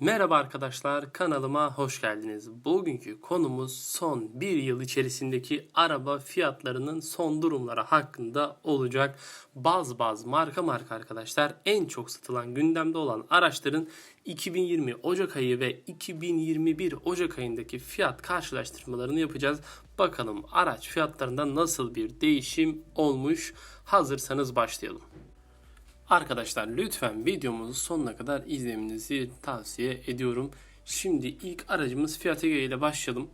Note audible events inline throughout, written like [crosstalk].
Merhaba arkadaşlar kanalıma hoş geldiniz. Bugünkü konumuz son bir yıl içerisindeki araba fiyatlarının son durumları hakkında olacak. Bazı bazı marka marka arkadaşlar en çok satılan gündemde olan araçların 2020 Ocak ayı ve 2021 Ocak ayındaki fiyat karşılaştırmalarını yapacağız. Bakalım araç fiyatlarında nasıl bir değişim olmuş. Hazırsanız başlayalım. Arkadaşlar lütfen videomuzu sonuna kadar izlemenizi tavsiye ediyorum. Şimdi ilk aracımız Fiat Egea ile başlayalım.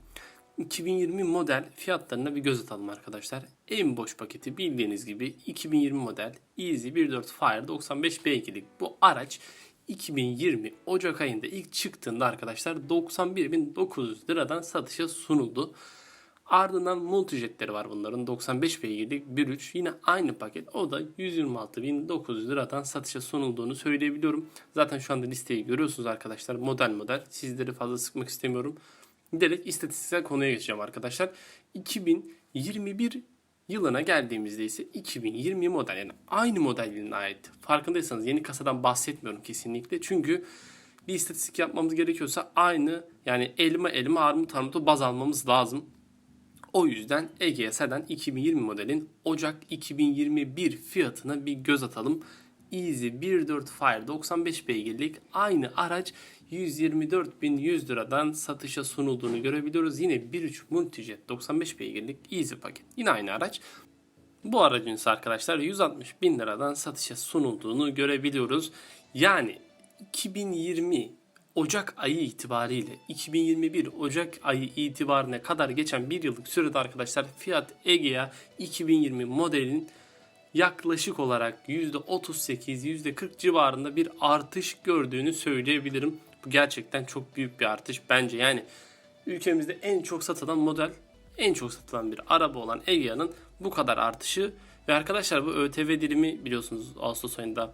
2020 model fiyatlarına bir göz atalım arkadaşlar. En boş paketi bildiğiniz gibi 2020 model Easy 1.4 Fire 95 beygirlik bu araç 2020 Ocak ayında ilk çıktığında arkadaşlar 91.900 liradan satışa sunuldu. Ardından multijetleri var bunların. 95 beygirlik 1.3 yine aynı paket. O da 126.900 liradan satışa sunulduğunu söyleyebiliyorum. Zaten şu anda listeyi görüyorsunuz arkadaşlar. Model model. Sizleri fazla sıkmak istemiyorum. Direkt istatistiksel konuya geçeceğim arkadaşlar. 2021 yılına geldiğimizde ise 2020 model yani aynı model yılına ait. Farkındaysanız yeni kasadan bahsetmiyorum kesinlikle. Çünkü bir istatistik yapmamız gerekiyorsa aynı yani elma elma armut armutu baz almamız lazım. O yüzden Egea Sedan 2020 modelin Ocak 2021 fiyatına bir göz atalım. Easy 1.4 Fire 95 beygirlik aynı araç 124.100 liradan satışa sunulduğunu görebiliyoruz. Yine 1.3 Multijet 95 beygirlik Easy paket. Yine aynı araç. Bu aracın ise arkadaşlar 160 bin liradan satışa sunulduğunu görebiliyoruz. Yani 2020 Ocak ayı itibariyle 2021 Ocak ayı itibarına kadar geçen bir yıllık sürede arkadaşlar Fiat Egea 2020 modelin yaklaşık olarak %38 %40 civarında bir artış gördüğünü söyleyebilirim. Bu gerçekten çok büyük bir artış bence yani ülkemizde en çok satılan model en çok satılan bir araba olan Egea'nın bu kadar artışı ve arkadaşlar bu ÖTV dilimi biliyorsunuz Ağustos ayında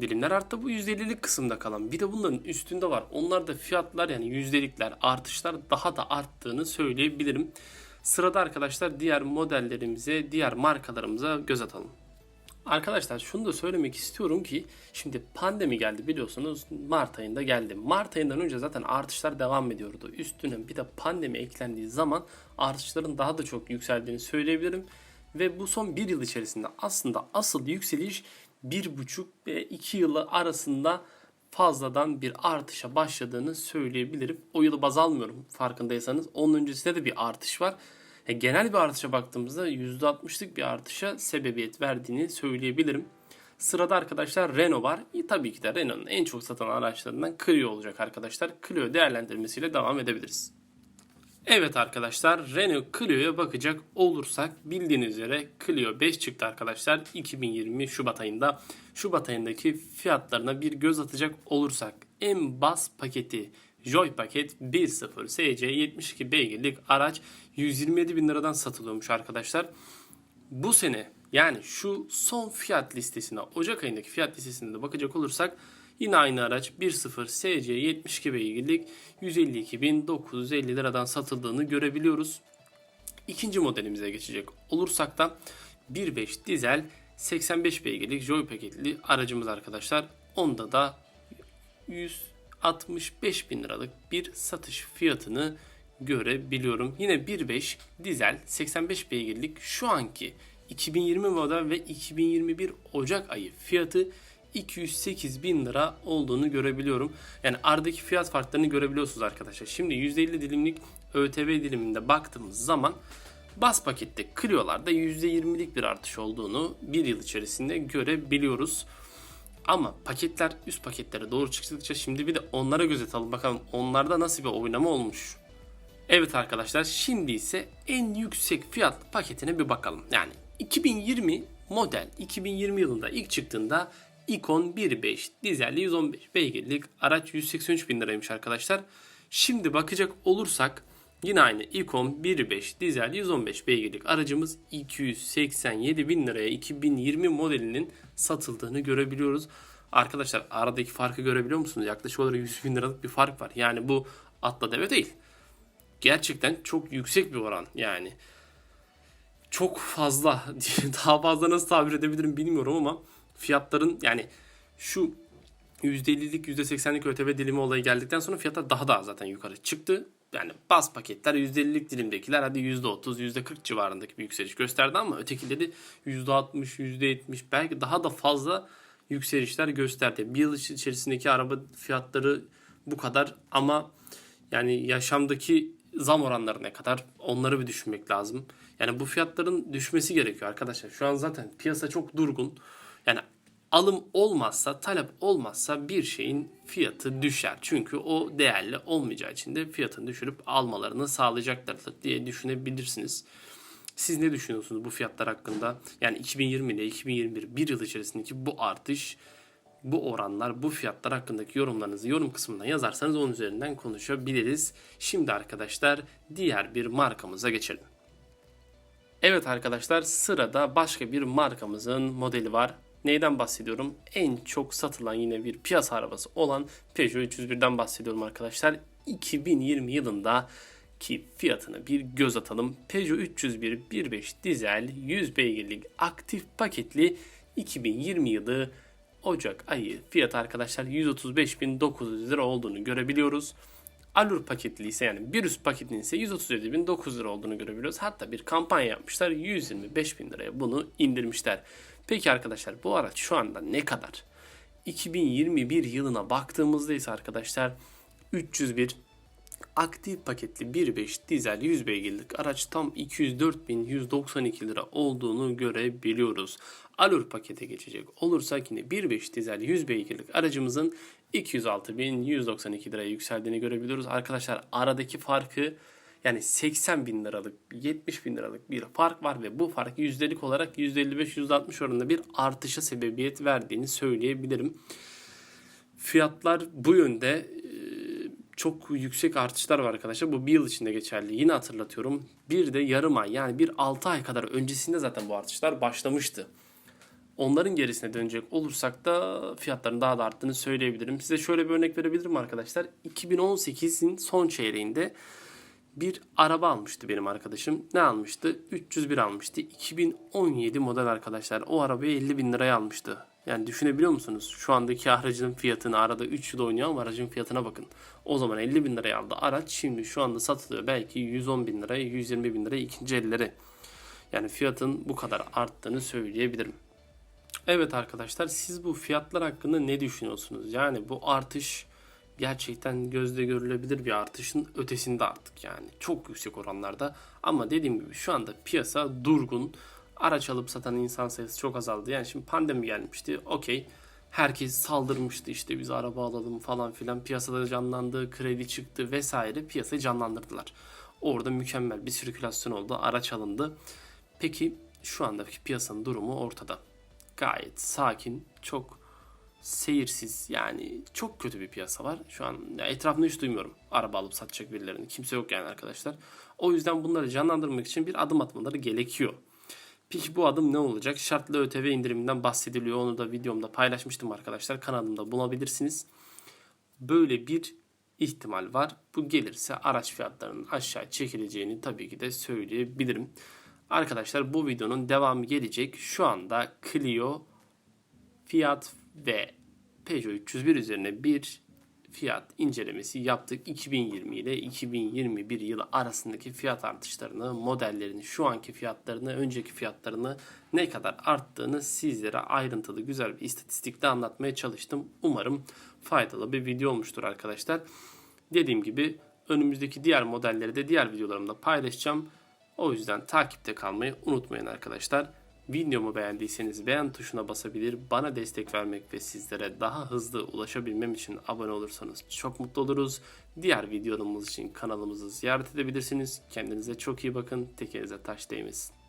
dilimler arttı. Bu %50'lik kısımda kalan. Bir de bunların üstünde var. Onlar da fiyatlar yani yüzdelikler artışlar daha da arttığını söyleyebilirim. Sırada arkadaşlar diğer modellerimize, diğer markalarımıza göz atalım. Arkadaşlar şunu da söylemek istiyorum ki şimdi pandemi geldi biliyorsunuz Mart ayında geldi. Mart ayından önce zaten artışlar devam ediyordu. Üstüne bir de pandemi eklendiği zaman artışların daha da çok yükseldiğini söyleyebilirim. Ve bu son bir yıl içerisinde aslında asıl yükseliş bir buçuk ve iki yılı arasında fazladan bir artışa başladığını söyleyebilirim. O yılı baz almıyorum farkındaysanız. Onun öncesinde de bir artış var. E, genel bir artışa baktığımızda %60'lık bir artışa sebebiyet verdiğini söyleyebilirim. Sırada arkadaşlar Renault var. E, tabii ki de Renault'un en çok satılan araçlarından Clio olacak arkadaşlar. Clio değerlendirmesiyle devam edebiliriz. Evet arkadaşlar Renault Clio'ya bakacak olursak bildiğiniz üzere Clio 5 çıktı arkadaşlar 2020 Şubat ayında. Şubat ayındaki fiyatlarına bir göz atacak olursak en bas paketi Joy paket 1.0 SC 72 beygirlik araç 127 bin liradan satılıyormuş arkadaşlar. Bu sene yani şu son fiyat listesine Ocak ayındaki fiyat listesine de bakacak olursak Yine aynı araç 1.0 SC 72 beygirlik 152.950 liradan satıldığını görebiliyoruz. İkinci modelimize geçecek olursak da 1.5 dizel 85 beygirlik Joy paketli aracımız arkadaşlar. Onda da 165 bin liralık bir satış fiyatını görebiliyorum. Yine 1.5 dizel 85 beygirlik şu anki 2020 model ve 2021 Ocak ayı fiyatı 208 bin lira olduğunu görebiliyorum. Yani aradaki fiyat farklarını görebiliyorsunuz arkadaşlar. Şimdi %50 dilimlik ÖTV diliminde baktığımız zaman bas pakette Clio'larda %20'lik bir artış olduğunu bir yıl içerisinde görebiliyoruz. Ama paketler üst paketlere doğru çıktıkça şimdi bir de onlara göz atalım bakalım onlarda nasıl bir oynama olmuş. Evet arkadaşlar şimdi ise en yüksek fiyat paketine bir bakalım. Yani 2020 model 2020 yılında ilk çıktığında Icon 1.5 dizelli 115 beygirlik araç 183 bin liraymış arkadaşlar. Şimdi bakacak olursak yine aynı Icon 1.5 dizelli 115 beygirlik aracımız 287 bin liraya 2020 modelinin satıldığını görebiliyoruz. Arkadaşlar aradaki farkı görebiliyor musunuz? Yaklaşık olarak 100 bin liralık bir fark var. Yani bu atla deve değil. Gerçekten çok yüksek bir oran yani. Çok fazla [laughs] daha fazla nasıl tabir edebilirim bilmiyorum ama fiyatların yani şu %50'lik %80'lik ÖTV dilimi olayı geldikten sonra fiyatlar daha da zaten yukarı çıktı. Yani baz paketler %50'lik dilimdekiler hadi %30, %40 civarındaki bir yükseliş gösterdi ama ötekileri %60, %70 belki daha da fazla yükselişler gösterdi. Bir yıl içerisindeki araba fiyatları bu kadar ama yani yaşamdaki zam oranları ne kadar onları bir düşünmek lazım. Yani bu fiyatların düşmesi gerekiyor arkadaşlar. Şu an zaten piyasa çok durgun. Yani alım olmazsa, talep olmazsa bir şeyin fiyatı düşer. Çünkü o değerli olmayacağı için de fiyatını düşürüp almalarını sağlayacaklardır diye düşünebilirsiniz. Siz ne düşünüyorsunuz bu fiyatlar hakkında? Yani 2020 ile 2021 bir yıl içerisindeki bu artış, bu oranlar, bu fiyatlar hakkındaki yorumlarınızı yorum kısmına yazarsanız onun üzerinden konuşabiliriz. Şimdi arkadaşlar diğer bir markamıza geçelim. Evet arkadaşlar sırada başka bir markamızın modeli var. Neyden bahsediyorum? En çok satılan yine bir piyasa arabası olan Peugeot 301'den bahsediyorum arkadaşlar. 2020 yılında ki fiyatına bir göz atalım. Peugeot 301 1.5 dizel 100 beygirlik aktif paketli 2020 yılı Ocak ayı fiyatı arkadaşlar 135.900 lira olduğunu görebiliyoruz. Alur paketli ise yani bir üst paketin ise 137.900 lira olduğunu görebiliyoruz. Hatta bir kampanya yapmışlar 125.000 liraya bunu indirmişler. Peki arkadaşlar bu araç şu anda ne kadar? 2021 yılına baktığımızda ise arkadaşlar 301 aktif paketli 1.5 dizel 100 beygirlik araç tam 204.192 lira olduğunu görebiliyoruz. Alur pakete geçecek olursak yine 1.5 dizel 100 beygirlik aracımızın 206.192 liraya yükseldiğini görebiliyoruz. Arkadaşlar aradaki farkı yani 80 bin liralık 70 bin liralık bir fark var ve bu fark yüzdelik olarak %55-%60 oranında bir artışa sebebiyet verdiğini söyleyebilirim. Fiyatlar bu yönde çok yüksek artışlar var arkadaşlar. Bu bir yıl içinde geçerli. Yine hatırlatıyorum. Bir de yarım ay yani bir 6 ay kadar öncesinde zaten bu artışlar başlamıştı. Onların gerisine dönecek olursak da fiyatların daha da arttığını söyleyebilirim. Size şöyle bir örnek verebilirim arkadaşlar. 2018'in son çeyreğinde bir araba almıştı benim arkadaşım. Ne almıştı? 301 almıştı. 2017 model arkadaşlar. O arabayı 50 bin liraya almıştı. Yani düşünebiliyor musunuz? Şu andaki aracın fiyatını arada 3 yıl oynuyor ama aracın fiyatına bakın. O zaman 50 bin liraya aldı araç. Şimdi şu anda satılıyor belki 110 bin liraya, 120 bin liraya ikinci elleri. Yani fiyatın bu kadar arttığını söyleyebilirim. Evet arkadaşlar siz bu fiyatlar hakkında ne düşünüyorsunuz? Yani bu artış gerçekten gözle görülebilir bir artışın ötesinde artık yani. Çok yüksek oranlarda ama dediğim gibi şu anda piyasa durgun. Araç alıp satan insan sayısı çok azaldı. Yani şimdi pandemi gelmişti. Okey. Herkes saldırmıştı işte biz araba alalım falan filan. Piyasada canlandı, kredi çıktı vesaire. Piyasayı canlandırdılar. Orada mükemmel bir sirkülasyon oldu. Araç alındı. Peki şu andaki piyasanın durumu ortada. Gayet sakin, çok seyirsiz yani çok kötü bir piyasa var. Şu an ya etrafında hiç duymuyorum araba alıp satacak birilerini. Kimse yok yani arkadaşlar. O yüzden bunları canlandırmak için bir adım atmaları gerekiyor. Peki bu adım ne olacak? Şartlı ÖTV indiriminden bahsediliyor. Onu da videomda paylaşmıştım arkadaşlar. Kanalımda bulabilirsiniz. Böyle bir ihtimal var. Bu gelirse araç fiyatlarının aşağı çekileceğini tabii ki de söyleyebilirim. Arkadaşlar bu videonun devamı gelecek. Şu anda Clio, Fiat ve Peugeot 301 üzerine bir fiyat incelemesi yaptık. 2020 ile 2021 yılı arasındaki fiyat artışlarını, modellerini, şu anki fiyatlarını, önceki fiyatlarını ne kadar arttığını sizlere ayrıntılı güzel bir istatistikle anlatmaya çalıştım. Umarım faydalı bir video olmuştur arkadaşlar. Dediğim gibi önümüzdeki diğer modelleri de diğer videolarımda paylaşacağım. O yüzden takipte kalmayı unutmayın arkadaşlar. Videomu beğendiyseniz beğen tuşuna basabilir, bana destek vermek ve sizlere daha hızlı ulaşabilmem için abone olursanız çok mutlu oluruz. Diğer videolarımız için kanalımızı ziyaret edebilirsiniz. Kendinize çok iyi bakın. Tekerinize taş değmesin.